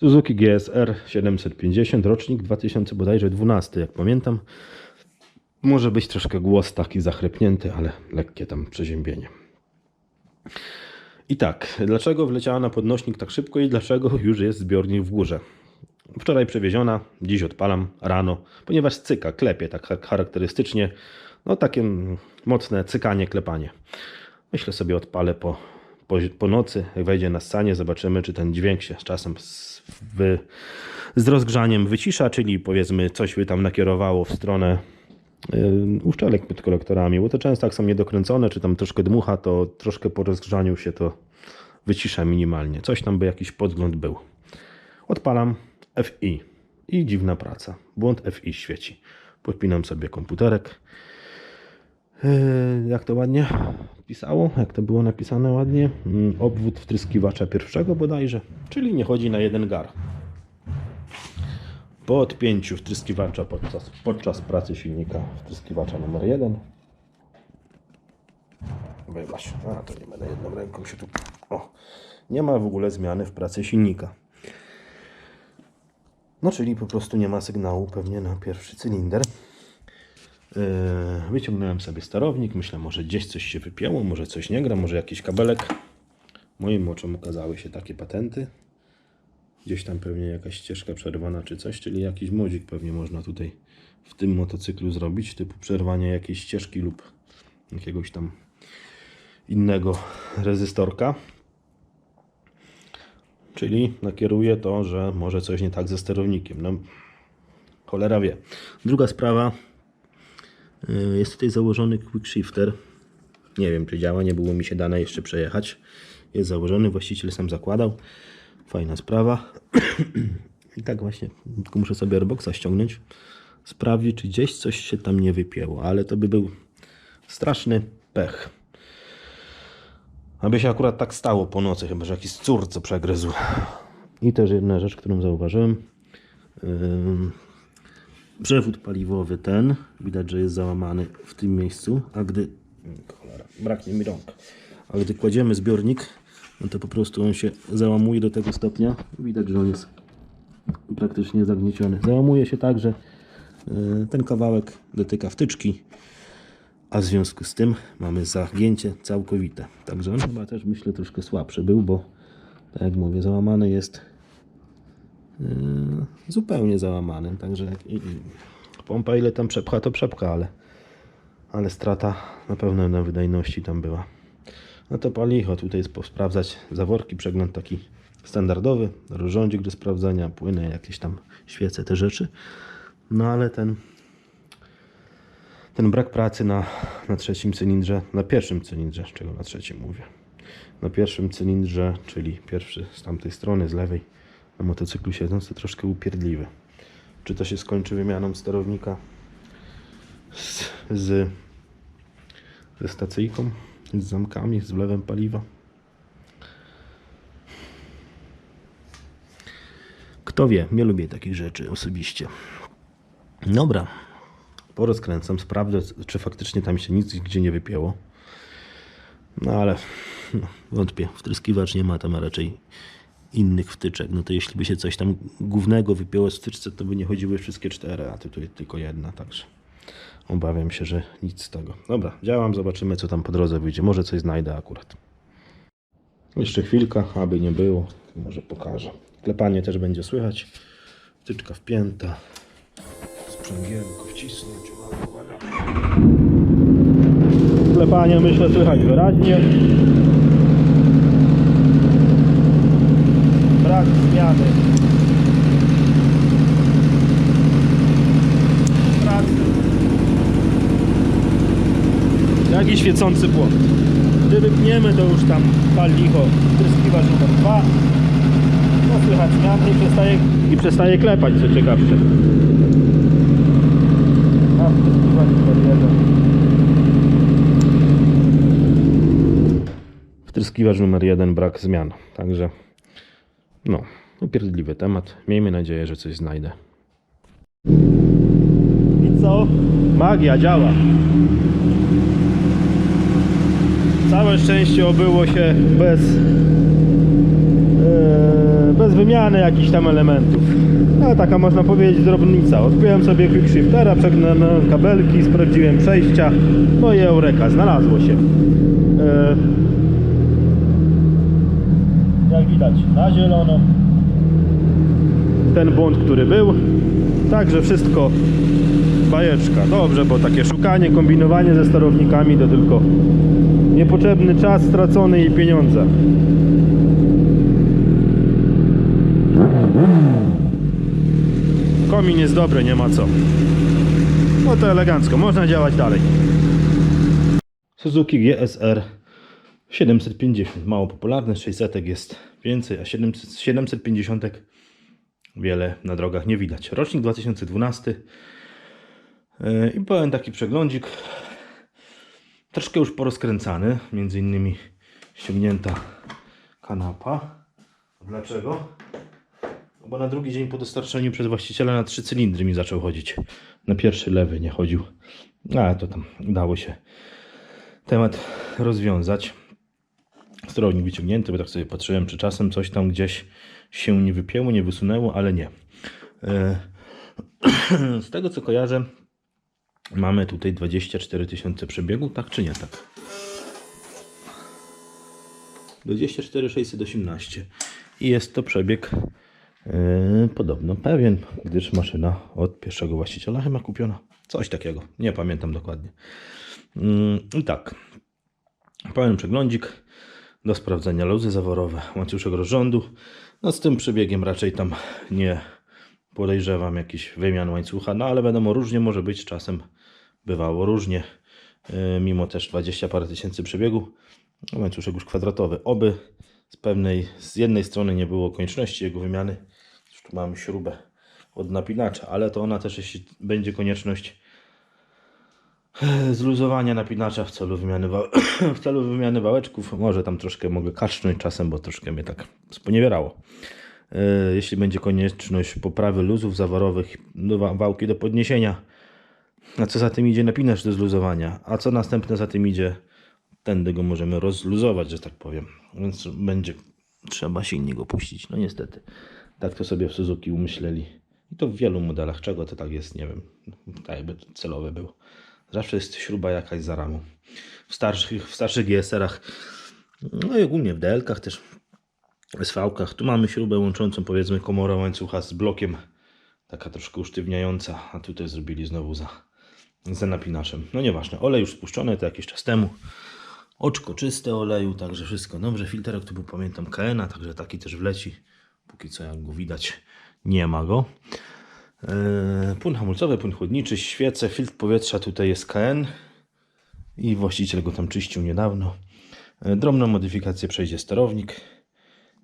Suzuki GSR 750, rocznik 2000 bodajże 12, jak pamiętam. Może być troszkę głos taki zachrypnięty, ale lekkie tam przeziębienie. I tak, dlaczego wleciała na podnośnik tak szybko i dlaczego już jest zbiornik w górze? Wczoraj przewieziona, dziś odpalam rano, ponieważ cyka, klepie tak char- charakterystycznie. No takie mocne cykanie, klepanie. Myślę sobie odpalę po, po, po nocy, wejdzie na scenie, zobaczymy czy ten dźwięk się czasem z, wy, z rozgrzaniem wycisza, czyli powiedzmy coś by tam nakierowało w stronę yy, uszczelek pod kolektorami, bo to często jak są niedokręcone, czy tam troszkę dmucha, to troszkę po rozgrzaniu się to wycisza minimalnie. Coś tam by jakiś podgląd był. Odpalam FI i dziwna praca. Błąd FI świeci. Podpinam sobie komputerek. Yy, Jak to ładnie pisało? Jak to było napisane ładnie? Mm, Obwód wtryskiwacza pierwszego bodajże, czyli nie chodzi na jeden gar. Po odpięciu wtryskiwacza podczas, podczas pracy silnika wtryskiwacza numer 1 Wybacz, a to nie będę jedną ręką się tu... O, nie ma w ogóle zmiany w pracy silnika. No, czyli po prostu nie ma sygnału pewnie na pierwszy cylinder. Yy, Wyciągnąłem sobie sterownik, myślę, może gdzieś coś się wypięło, może coś nie gra, może jakiś kabelek. Moim oczom ukazały się takie patenty. Gdzieś tam pewnie jakaś ścieżka przerwana czy coś, czyli jakiś modzik pewnie można tutaj w tym motocyklu zrobić, typu przerwanie jakiejś ścieżki lub jakiegoś tam innego rezystorka. Czyli nakieruje to, że może coś nie tak ze sterownikiem. No, cholera wie. Druga sprawa. Y, Jest tutaj założony quick shifter. Nie wiem, czy działa, nie było mi się dane jeszcze przejechać. Jest założony, właściciel sam zakładał. Fajna sprawa. I tak właśnie, tylko muszę sobie airboxa ściągnąć. Sprawdzić, czy gdzieś coś się tam nie wypięło, ale to by był straszny pech. Aby się akurat tak stało po nocy, chyba że jakiś cór co przegryzł. I też jedna rzecz, którą zauważyłem. Ym, Przewód paliwowy ten, widać, że jest załamany w tym miejscu, a gdy... Cholera, braknie mi rąk. A gdy kładziemy zbiornik, no to po prostu on się załamuje do tego stopnia. Widać, że on jest praktycznie zagnieciony. Załamuje się tak, że y, ten kawałek dotyka wtyczki, a w związku z tym mamy zagięcie całkowite. Także on chyba też myślę troszkę słabszy był, bo tak jak mówię, załamany jest zupełnie załamany. Także i, i, pompa ile tam przepcha, to przepcha, ale, ale strata na pewno na wydajności tam była. No to palicho, tutaj jest sprawdzać zaworki, przegląd taki standardowy, rozrządzik do sprawdzania, płyny, jakieś tam świece, te rzeczy. No ale ten ten brak pracy na, na trzecim cylindrze, na pierwszym cylindrze, z czego na trzecim mówię. Na pierwszym cylindrze, czyli pierwszy z tamtej strony, z lewej, na motocyklu siedzący, troszkę upierdliwy. Czy to się skończy wymianą sterownika z, z, ze stacyjką, z zamkami, z wlewem paliwa? Kto wie, nie lubię takich rzeczy osobiście. Dobra, porozkręcam, sprawdzę, czy faktycznie tam się nic gdzie nie wypięło. No ale no, wątpię, wtryskiwacz nie ma tam raczej innych wtyczek. No to jeśli by się coś tam głównego wypięło z wtyczce, to by nie chodziły wszystkie cztery, a tutaj tylko jedna, także obawiam się, że nic z tego. Dobra, działam, zobaczymy co tam po drodze wyjdzie. Może coś znajdę akurat. Jeszcze chwilka, aby nie było, może pokażę. Klepanie też będzie słychać. Wtyczka wpięta sprzęgielko wcisnąć. Klepanie myślę słychać wyraźnie. Brak zmiany. Brak. Jaki świecący błąd. Gdy wypniemy to już tam pal licho. Tryskiwacz numer 2. No słychać zmiany i przestaje, i przestaje klepać co ciekawsze. A wtryskiwacz numer 1. Wtryskiwacz numer 1, brak zmian. Także, no, upierdliwy temat. Miejmy nadzieję, że coś znajdę. I co? Magia działa. Całe szczęście obyło się bez, e, bez wymiany jakichś tam elementów. No taka można powiedzieć drobnica. Odpiąłem sobie quickshiftera, przegnałem kabelki, sprawdziłem przejścia, no i eureka, znalazło się. E, Widać, na zielono ten błąd, który był. Także wszystko bajeczka. Dobrze, bo takie szukanie, kombinowanie ze sterownikami to tylko niepotrzebny czas stracony i pieniądze. Komin jest dobry, nie ma co. No to elegancko, można działać dalej. Suzuki GSR 750, mało popularny, 600 jest więcej, a 700, 750 wiele na drogach nie widać. Rocznik 2012 Yy, i pełen taki przeglądzik. Troszkę już porozkręcany, między innymi ściągnięta kanapa. Dlaczego? Bo na drugi dzień po dostarczeniu przez właściciela na trzy cylindry mi zaczął chodzić. Na pierwszy lewy nie chodził. Ale to tam udało się temat rozwiązać. Sterownik wyciągnięty, bo tak sobie patrzyłem, czy czasem coś tam gdzieś się nie wypięło, nie wysunęło, ale nie. E, Z tego co kojarzę, mamy tutaj 24 tysiące przebiegu, tak czy nie tak? 24 618 i jest to przebieg e, podobno pewien, gdyż maszyna od pierwszego właściciela chyba kupiona. Coś takiego, nie pamiętam dokładnie. Mm, I tak, pełen przeglądzik do sprawdzenia luzy zaworowe, łańcuszek rozrządu. No z tym przebiegiem raczej tam nie podejrzewam jakiś wymian łańcucha, no ale wiadomo, różnie może być, czasem bywało różnie, yy, mimo też 20 parę tysięcy przebiegu, no, łańcuszek już kwadratowy, oby z pewnej, z jednej strony nie było konieczności jego wymiany, tu mamy śrubę od napinacza, ale to ona też jeśli będzie konieczność zluzowania napinacza w celu wymiany, w celu wymiany wałeczków. Może tam troszkę mogę kaszcząć czasem, bo troszkę mnie tak sponiewierało. E, Jeśli będzie konieczność poprawy luzów zaworowych, wałki do podniesienia, a co za tym idzie napinacz do zluzowania, a co następne za tym idzie, tędy go możemy rozluzować, że tak powiem. Więc będzie trzeba silnik opuścić. No niestety, tak to sobie w Suzuki umyśleli. I to w wielu modelach. Czego to tak jest, nie wiem. Tak jakby celowe było. Zawsze jest śruba jakaś za ramą. W starszych, w starszych GSR-ach, no i ogólnie w DL-kach też, SV-kach. Tu mamy śrubę łączącą powiedzmy komorę łańcucha z blokiem. Taka troszkę usztywniająca, a tutaj zrobili znowu za, za napinaczem. No nieważne, olej już spuszczony to jakiś czas temu. Oczko czyste oleju, także wszystko dobrze. Filterek tu był, pamiętam, KN, także taki też wleci. Póki co jak go widać, nie ma go. Eee, Płyn hamulcowy, płyn chłodniczy, świece, filtr powietrza tutaj jest KN i właściciel go tam czyścił niedawno. Eee, Drobną modyfikację przejdzie sterownik,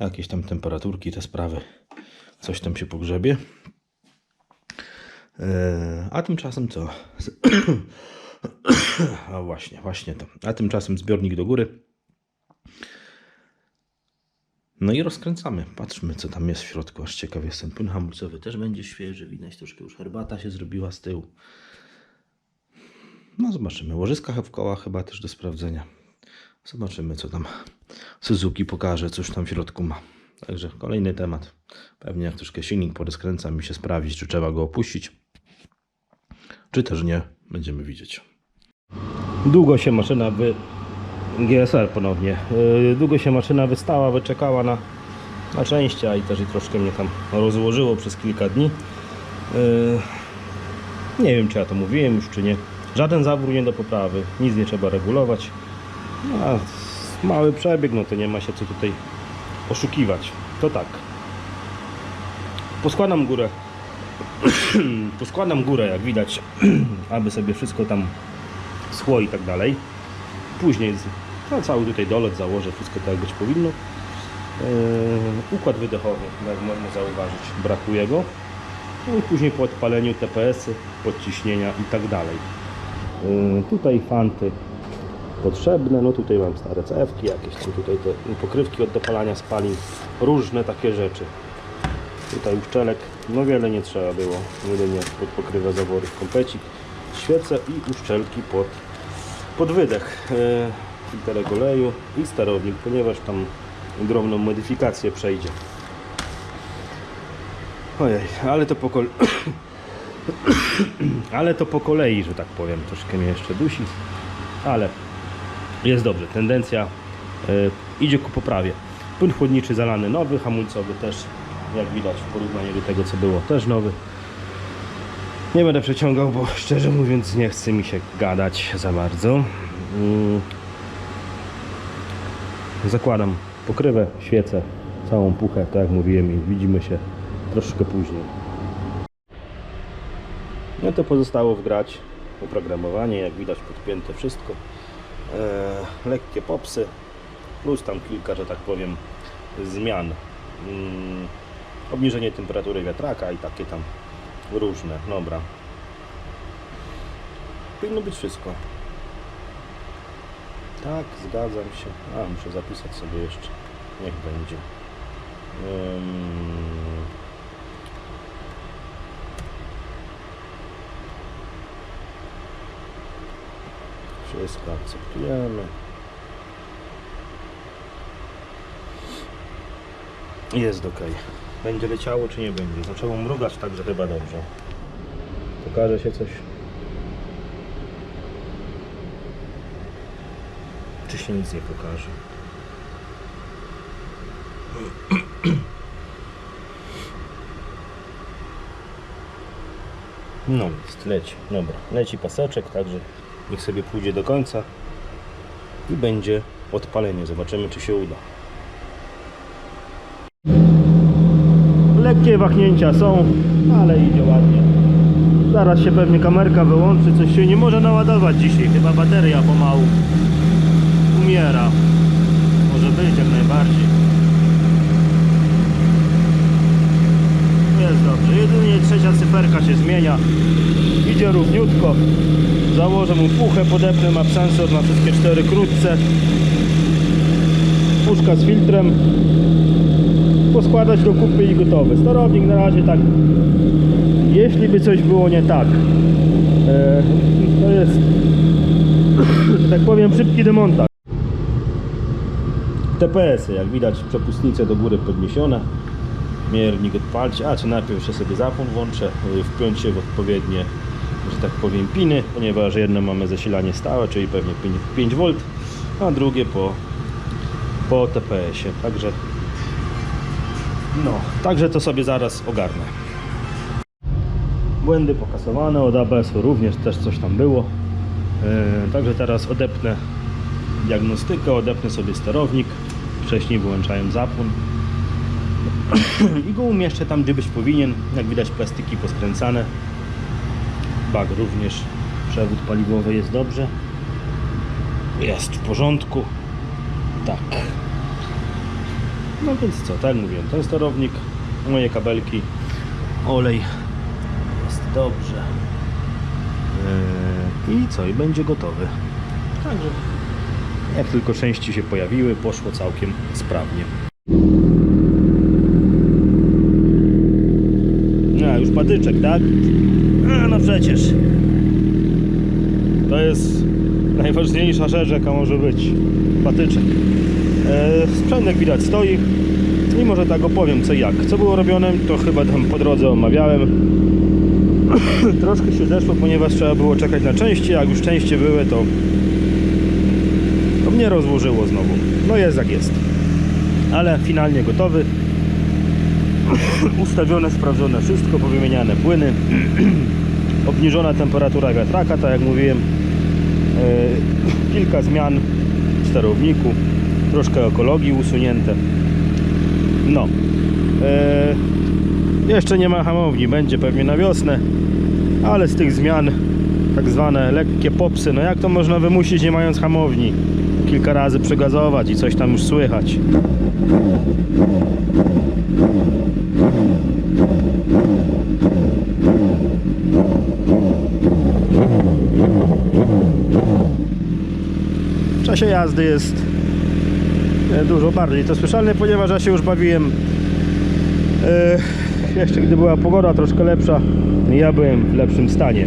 jakieś tam temperaturki, te sprawy, coś tam się pogrzebie. Eee, A tymczasem co? A właśnie, właśnie to. A tymczasem zbiornik do góry. No i rozkręcamy. Patrzmy, co tam jest w środku. Aż ciekaw jestem. Płyn hamulcowy też będzie świeży. Widać troszkę już herbata się zrobiła z tyłu. No zobaczymy. Łożyska w koła chyba też do sprawdzenia. Zobaczymy, co tam Suzuki pokaże, cóż tam w środku ma. Także kolejny temat. Pewnie jak troszkę silnik porozkręca mi się sprawdzić, czy trzeba go opuścić, czy też nie. Będziemy widzieć. Długo się maszyna wy... GSR ponownie. Yy, Długo się maszyna wystała, wyczekała na, na części, a i też i troszkę mnie tam rozłożyło przez kilka dni. Yy, Nie wiem, czy ja to mówiłem już, czy nie. Żaden zawór nie do poprawy, nic nie trzeba regulować. No, a mały przebieg, no to nie ma się co tutaj oszukiwać. To tak. Poskładam górę. Poskładam górę, jak widać, aby sobie wszystko tam schło i tak dalej. Później no, cały tutaj dolet założę, wszystko tak być powinno. Yy, układ wydechowy, jak można zauważyć, brakuje go. No i później po odpaleniu TPS-y, podciśnienia i tak dalej. Yy, tutaj fanty potrzebne, no tutaj mam stare CF-ki jakieś, tam tutaj te pokrywki od dopalania spalin, różne takie rzeczy. Tutaj uszczelek, no wiele nie trzeba było, jedynie pod pokrywę zaworów komplecik, świece i uszczelki pod, pod wydech. E, filterek oleju i sterownik, ponieważ tam drobną modyfikację przejdzie. Ojej, ale to po kolei. ale to po kolei, że tak powiem. Troszkę mnie jeszcze dusi. Ale jest dobrze. Tendencja y, idzie ku poprawie. Płyn chłodniczy zalany nowy, hamulcowy też, jak widać w porównaniu do tego co było, też nowy. Nie będę przeciągał, bo szczerze mówiąc nie chce mi się gadać za bardzo. Mm. Zakładam pokrywę, świecę, całą puchę, tak jak mówiłem i widzimy się troszkę później. No to pozostało wgrać oprogramowanie, jak widać podpięte wszystko. Eee, lekkie popsy, plus tam kilka, że tak powiem, zmian. Mm, obniżenie temperatury wiatraka i takie tam różne. Dobra. Powinno być wszystko. Tak, zgadzam się. A, muszę zapisać sobie jeszcze. Niech będzie. Ym... Wszystko akceptujemy. Jest ok. Będzie leciało czy nie będzie? Zaczęło mrugać, także chyba dobrze. Pokaże się coś. Się nic nie pokaże? No jest, leci. Dobra, leci paseczek, także niech sobie pójdzie do końca i będzie odpalenie. Zobaczymy, czy się uda. Lekkie wahnięcia są, ale idzie ładnie. Zaraz się pewnie kamerka wyłączy, coś się nie może naładować dzisiaj. Chyba bateria pomału Może być jak najbardziej. Jest dobrze. Jedynie trzecia cyferka się zmienia. Idzie równiutko. Założę mu puchę, podepnę, ma sensor na wszystkie cztery krótce. Puszka z filtrem. Poskładać do kupy i gotowe. Sterownik na razie tak. Jeśli by coś było nie tak, e, to jest, że tak powiem, szybki demontaż. TPS-y, jak widać, przepustnice do góry podniesione. Miernik odpalcie, a czy najpierw jeszcze sobie zapłon włączę, y, wpiąć się w odpowiednie, że tak powiem, piny, ponieważ jedno mamy zasilanie stałe, czyli pewnie 5, 5 V, a drugie po, po TPS-ie. Także no, także to sobie zaraz ogarnę. Błędy pokasowane, od ABS-u również też coś tam było. Yy, także teraz odepnę diagnostykę, odepnę sobie sterownik. Wcześniej wyłączałem zapłon. I go umieszczę tam, gdzie być powinien. Jak widać plastiki poskręcane. Bag również. Przewód paliwowy jest dobrze. Jest w porządku. Tak. No więc co, tak mówiłem, ten sterownik, moje kabelki, olej, jest dobrze. Yy, I co, i będzie gotowy. Także jak tylko części się pojawiły, poszło całkiem sprawnie. A, już patyczek, tak? A, no przecież. To jest najważniejsza rzecz, jaka może być. Patyczek. E, sprzęt jak widać stoi i może tak opowiem co jak. Co było robione, to chyba tam po drodze omawiałem. Troszkę się zeszło, ponieważ trzeba było czekać na części, jak już części były, to, to mnie rozłożyło znowu. No jest jak jest. Ale finalnie gotowy. Ustawione, sprawdzone wszystko, powymieniane płyny. Obniżona temperatura wiatraka, tak jak mówiłem. E, kilka zmian w sterowniku troszkę ekologii usunięte. No. E, jeszcze nie ma hamowni, będzie pewnie na wiosnę, ale z tych zmian, tak zwane lekkie popsy, no jak to można wymusić nie mając hamowni? Kilka razy przegazować i coś tam już słychać. W czasie jazdy jest e, dużo bardziej to słyszalne, ponieważ ja się już bawiłem e, jeszcze gdy była pogoda troszkę lepsza ja byłem w lepszym stanie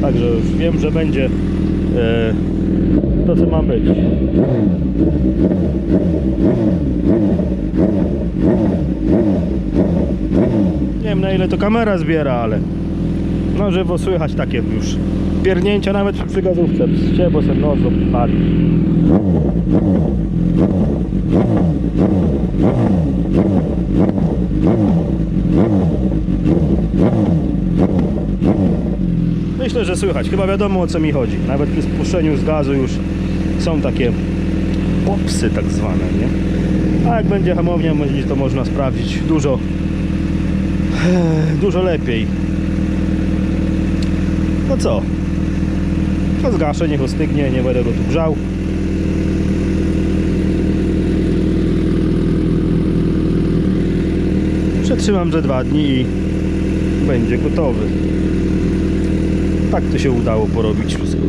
także już wiem, że będzie e, to co ma być. Nie wiem na ile to kamera zbiera, ale no żywo słychać takie już piernięcia nawet przy gazówce. Pscie, bo sen nos pali. Myślę, że słychać. Chyba wiadomo o co mi chodzi. Nawet przy spuszczeniu z gazu już są takie popsy tak zwane, nie? A jak będzie hamownia, to można sprawdzić dużo dużo lepiej. No co? To zgaszę, niech ostygnie, nie będę go tu grzał. Przetrzymam że dwa dni i będzie gotowy. Tak to się udało porobić wszystko.